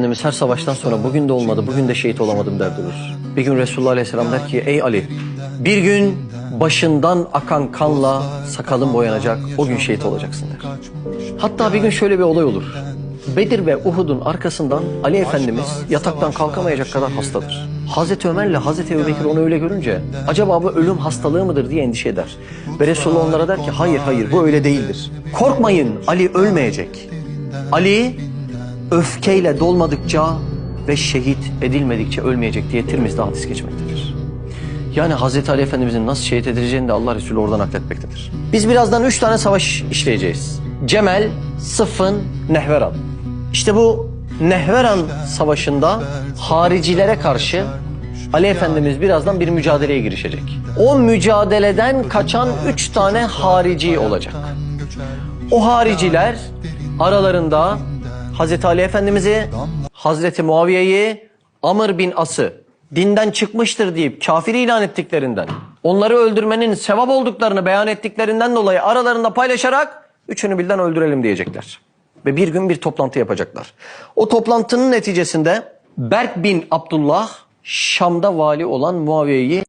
Efendimiz her savaştan sonra bugün de olmadı, bugün de şehit olamadım der durur. Bir gün Resulullah Aleyhisselam der ki ey Ali bir gün başından akan kanla sakalın boyanacak o gün şehit olacaksın der. Hatta bir gün şöyle bir olay olur. Bedir ve Uhud'un arkasından Ali Efendimiz yataktan kalkamayacak kadar hastadır. Hazreti Ömer'le Hazreti Ebubekir onu öyle görünce acaba bu ölüm hastalığı mıdır diye endişe eder. Ve Resulullah onlara der ki hayır hayır bu öyle değildir. Korkmayın Ali ölmeyecek. Ali öfkeyle dolmadıkça ve şehit edilmedikçe ölmeyecek diye Tirmiz'de hadis geçmektedir. Yani Hazreti Ali Efendimizin nasıl şehit edileceğini de Allah Resulü oradan nakletmektedir. Biz birazdan üç tane savaş işleyeceğiz. Cemel, Sıffın, Nehveran. İşte bu Nehveran savaşında haricilere karşı Ali Efendimiz birazdan bir mücadeleye girişecek. O mücadeleden kaçan üç tane harici olacak. O hariciler aralarında Hazreti Ali Efendimiz'i, Hazreti Muaviye'yi, Amr bin As'ı dinden çıkmıştır deyip kafir ilan ettiklerinden, onları öldürmenin sevap olduklarını beyan ettiklerinden dolayı aralarında paylaşarak üçünü birden öldürelim diyecekler. Ve bir gün bir toplantı yapacaklar. O toplantının neticesinde Berk bin Abdullah Şam'da vali olan Muaviye'yi